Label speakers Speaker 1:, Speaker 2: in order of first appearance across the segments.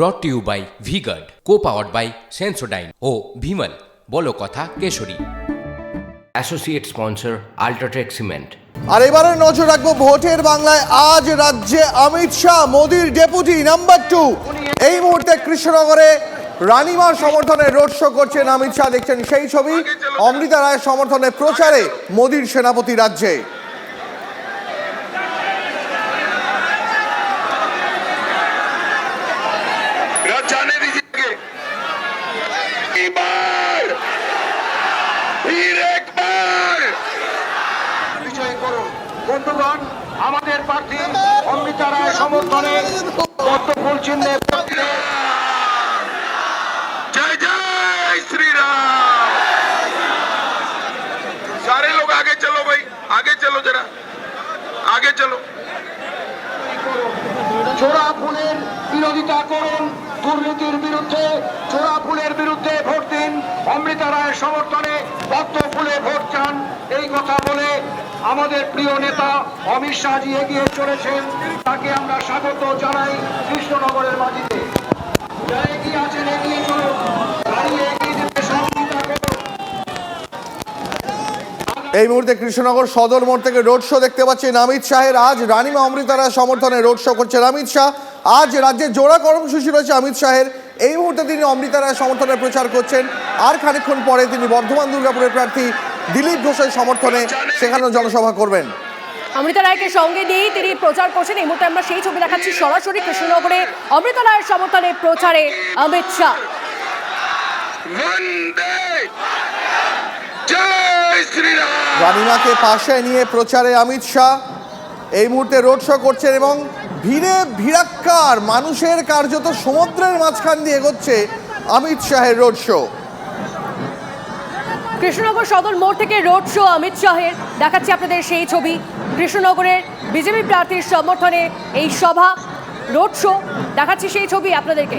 Speaker 1: Brought to you by V-Guard co powered by Sensodyne ও ভিমল বলো কথা Keshari. Associate sponsor UltraTech cement
Speaker 2: আর এবারে নজর রাখব ভোটের বাংলায়। আজ রাজ্যে অমিত শাহ মোদির ডেপুটি নাম্বার টু। এই মুহূর্তে কৃষ্ণনগরে রানিমার সমর্থনে রোড শো করছেন অমিত শাহ। দেখছেন সেই ছবি। অমৃতা রায়ের সমর্থনে প্রচারে মোদির সেনাপতি রাজ্যে।
Speaker 3: বন্ধুগণ আমাদের প্রার্থী অমৃতা রায় সমর্থনে পদ্মফুল চিহ্নে ভোট দিলে
Speaker 4: जय जय श्री राम सारे लोग आगे चलो भाई आगे चलो जरा आगे चलो
Speaker 3: চোরা ফুলের বিরোধিতা করুন দুর্নীতির বিরুদ্ধে চোরা ফুলের বিরুদ্ধে ভোট দিন অমৃতা রায়ের সমর্থনে পদ্ম ফুলে ভোট চান এই কথা বলে আমাদের প্রিয় নেতা অমিত শাহজি এগিয়ে চলেছেন। তাকে আমরা স্বাগত জানাই কৃষ্ণনগরের মাটিতে।
Speaker 2: এই মুহূর্তে কৃষ্ণনগর সদর মোড় থেকে রোড শো দেখতে পাচ্ছেন অমিত শাহের। আজ রানিমা অমৃতারা সমর্থনে রোড শো করছেন অমিত শাহ। আজ রাজ্যে জোড়া কর্মসূচি রয়েছে অমিত শাহের। এই মুহূর্তে তিনি অমৃতা রায় সমর্থনে প্রচার করছেন। আর খানিকক্ষণ পরে তিনি বর্ধমান দুর্গাপুরের প্রার্থী দিলীপ ঘোষের সমর্থনে সেখানেও জনসভা করবেন।
Speaker 5: অমৃতা রায়কে সঙ্গে নিয়েই তিনি প্রচার করছেন। এই মুহূর্তে আমরা সেই ছবি দেখাচ্ছি সরাসরি কৃষ্ণনগরে। অমৃতা রায়ের সমর্থনে প্রচারে অমিত শাহ।
Speaker 2: রানিমাকে পাশে নিয়ে প্রচারে অমিত শাহ। এই মুহূর্তে রোড শো করছেন এবং ভিড়ে ভিড়াক্কার মানুষের কার্যত সমুদ্রের মাঝখান দিয়ে এগোচ্ছে অমিত শাহের রোড শো।
Speaker 5: কৃষ্ণনগর সদর মোড় থেকে রোড শো অমিত শাহের। দেখাচ্ছি আপনাদের সেই ছবি। কৃষ্ণনগরের বিজেপি প্রার্থীর সমর্থনে এই সভা, রোড শো। দেখাচ্ছি সেই ছবি আপনাদেরকে।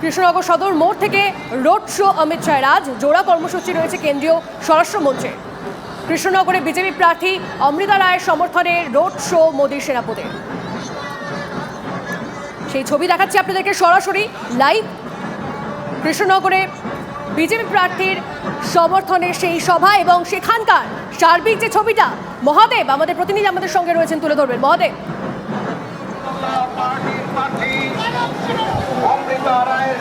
Speaker 5: কৃষ্ণনগর সদর মোড় থেকে রোড শো অমিত শাহের। আজ জোড়া কর্মসূচি রয়েছে কেন্দ্রীয় স্বরাষ্ট্রমন্ত্রে কৃষ্ণনগরে বিজেপি প্রার্থী অমৃতা রায়ের সমর্থনে রোড শো মোদীর সেনাপতির। সেই ছবি দেখাচ্ছি আপনাদেরকে সরাসরি। লাইভ কৃষ্ণনগরে বিজেপি প্রার্থীর সমর্থনের সেই সভা এবং সেখানকার সার্বিক যে ছবিটা, মহাদেব, আমাদের প্রতিনিধি আমাদের সঙ্গে রয়েছেন, তুলে ধরবেন। মহাদেব।
Speaker 3: অমৃতা রায়ের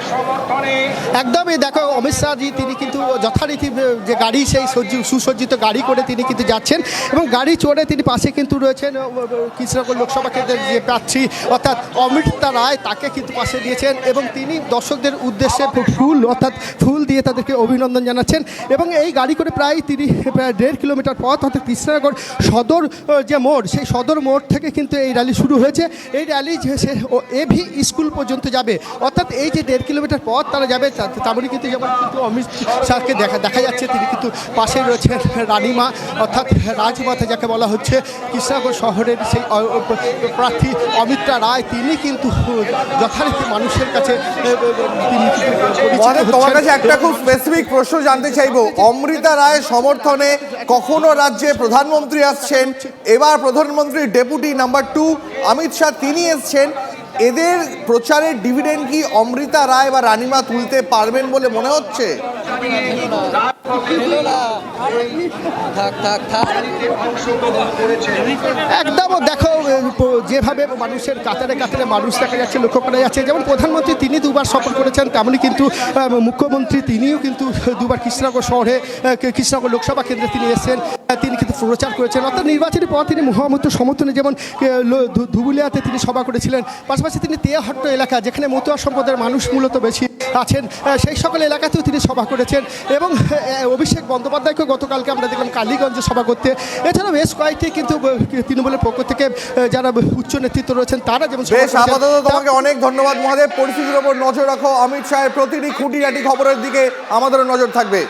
Speaker 6: একদমই দেখো, অমিত শাহজি, তিনি কিন্তু যথারীতি যে গাড়ি, সেই সজ্জি- সুসজ্জিত গাড়ি করে তিনি কিন্তু যাচ্ছেন এবং গাড়ি চড়ে তিনি পাশে কিন্তু রয়েছেন কৃষ্ণনগর লোকসভা কেন্দ্রের যে প্রার্থী, অর্থাৎ অমৃতা রায়, তাকে কিন্তু পাশে দিয়েছেন এবং তিনি দর্শকদের উদ্দেশ্যে ফুল, অর্থাৎ ফুল দিয়ে তাদেরকে অভিনন্দন জানাচ্ছেন এবং এই গাড়ি করে প্রায় তিনি, প্রায় দেড় কিলোমিটার পথ, অর্থাৎ কৃষ্ণনগর সদর যে মোড়, সেই সদর মোড় থেকে কিন্তু এই র্যালি শুরু হয়েছে। এই র্যালি যে এভি স্কুল পর্যন্ত যাবে। অর্থাৎ এই যে দেড় কিলোমিটার পথ তারা যাবে তেমনই কিন্তু যেমন কিন্তু অমিত শাহকে দেখা দেখা যাচ্ছে তিনি কিন্তু পাশে রয়েছেন রানীমা অর্থাৎ রাজমাতা যাকে বলা হচ্ছে কৃষ্ণনগর শহরের সেই প্রার্থী অমিত্রা রায় তিনি কিন্তু যথারীতি মানুষের কাছে
Speaker 2: তোমার কাছে একটা খুব স্পেসিফিক প্রশ্ন জানতে চাইব। অমৃতা রায় সমর্থনে কখনো রাজ্যে প্রধানমন্ত্রী আসছেন? এবার প্রধানমন্ত্রীর deputy number two Amit Shah তিনি এসছেন। এদের প্রচারের ডিভিডেন্ড কি অমৃতা রায় বা রানিমা তুলতে পারবেন বলে মনে হচ্ছে?
Speaker 3: অংশগ্রহণ করেছেন
Speaker 6: একদম দেখো যেভাবে মানুষের কাতারে কাতারে মানুষ দেখা যাচ্ছে, লক্ষ্য করা যাচ্ছে, যেমন প্রধানমন্ত্রী তিনি দুবার সফর করেছেন তেমনি কিন্তু মুখ্যমন্ত্রী তিনিও কিন্তু দুবার কৃষ্ণনগর শহরে কৃষ্ণনগর লোকসভা কেন্দ্রে তিনি এসেছেন তিনি কিন্তু প্রচার করেছেন। অর্থাৎ নির্বাচনের পর তিনি মহামূর্ত সমর্থনে যেমন ধুবুলিয়াতে তিনি সভা করেছিলেন, পাশাপাশি তিনি তেহট্ট এলাকা, যেখানে মতুয়া সম্প্রদায়ের মানুষ মূলত বেশি আছেন। সেই সকল এলাকাতেও তিনি সভা করেছেন এবং অভিষেক বন্দ্যোপাধ্যায়কেও গতকালকে আমরা দেখলাম কালীগঞ্জে সভা করতে। এছাড়াও বেশ কয়েকটি কিন্তু তৃণমূলের পক্ষ থেকে যারা উচ্চ নেতৃত্ব রয়েছেন তারা যেমন
Speaker 2: বেশ। আপাতত তোমাকে অনেক ধন্যবাদ মহাদেব। পরিস্থিতির ওপর নজর রাখো। অমিত শাহের প্রতিটি খুঁটিনাটি খবরের দিকে আমাদেরও নজর থাকবে।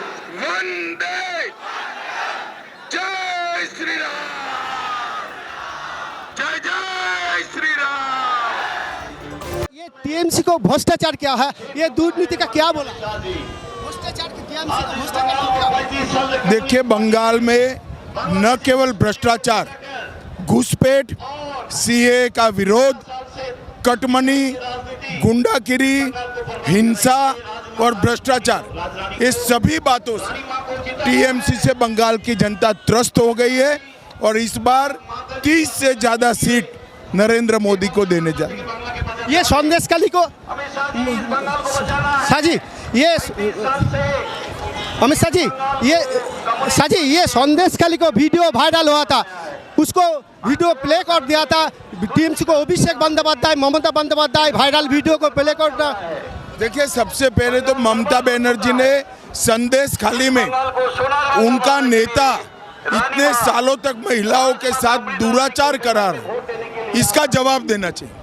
Speaker 6: टीएमसी को भ्रष्टाचार क्या है, ये दुर्नीति का क्या बोला?
Speaker 7: देखिए, बंगाल में न केवल भ्रष्टाचार, घुसपैठ, सीए का विरोध, कटमनी, गुंडागिरी, हिंसा और भ्रष्टाचार, इस सभी बातों से टीएमसी से बंगाल की जनता त्रस्त हो गई है और इस बार 30 से ज़्यादा सीट नरेंद्र मोदी को देने जा रही है।
Speaker 6: ये संदेशकाली को साजी ये अमित शाह जी, ये साजी ये संदेशकाली को वीडियो वायरल हुआ था। उसको वीडियो प्ले कर दिया था। टीएमसी को अभिषेक बंदोपाध्याय, ममता बंदोपाध्याय वायरल वीडियो को प्ले कर
Speaker 7: देखिए, सबसे पहले तो ममता बनर्जी ने संदेश खाली में उनका नेता इतने सालों तक महिलाओं के साथ दुराचार करा रहा इसका जवाब देना चाहिए।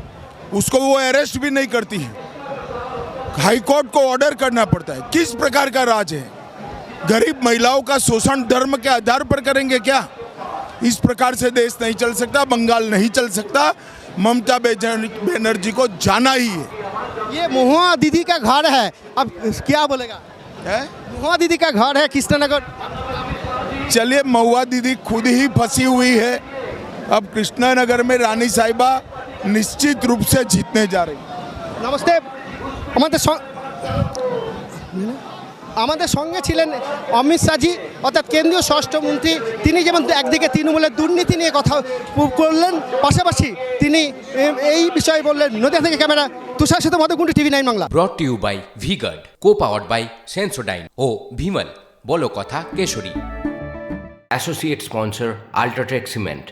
Speaker 7: उसको वो अरेस्ट भी नहीं करती। है हाई कोर्ट को ऑर्डर करना पड़ता है। किस प्रकार का राज है? गरीब महिलाओं का शोषण धर्म के आधार पर करेंगे क्या? इस प्रकार से देश नहीं चल सकता बंगाल नहीं चल सकता। ममता बनर्जी को जाना ही है।
Speaker 6: ये महुआ दीदी का घर है। अब क्या बोलेगा?
Speaker 7: है
Speaker 6: महुआ दीदी का घर है कृष्णनगर।
Speaker 7: चलिए महुआ दीदी खुद ही फंसी हुई है। अब कृष्णानगर में रानी साहिबा निश्चित रूप से जीतने जा रही
Speaker 6: নমস্তে আমাদের সং- আমাদের সঙ্গে ছিলেন অমিত শাহজি অর্থাৎ কেন্দ্রীয় স্বরাষ্ট্রমন্ত্রী তিনি যেমন একদিকে তৃণমূলের দুর্নীতি নিয়ে কথা প- করলেন পাশাপাশি তিনি এ- এই বিষয়ে বললেন নদিয়া থেকে ক্যামেরা তুষার সাথে Madhukundi TV nine Bangla
Speaker 1: brought to you by VGuard co powered by Sensodyne ও ভিমল বলো কথা Keshari associate sponsor UltraTech cement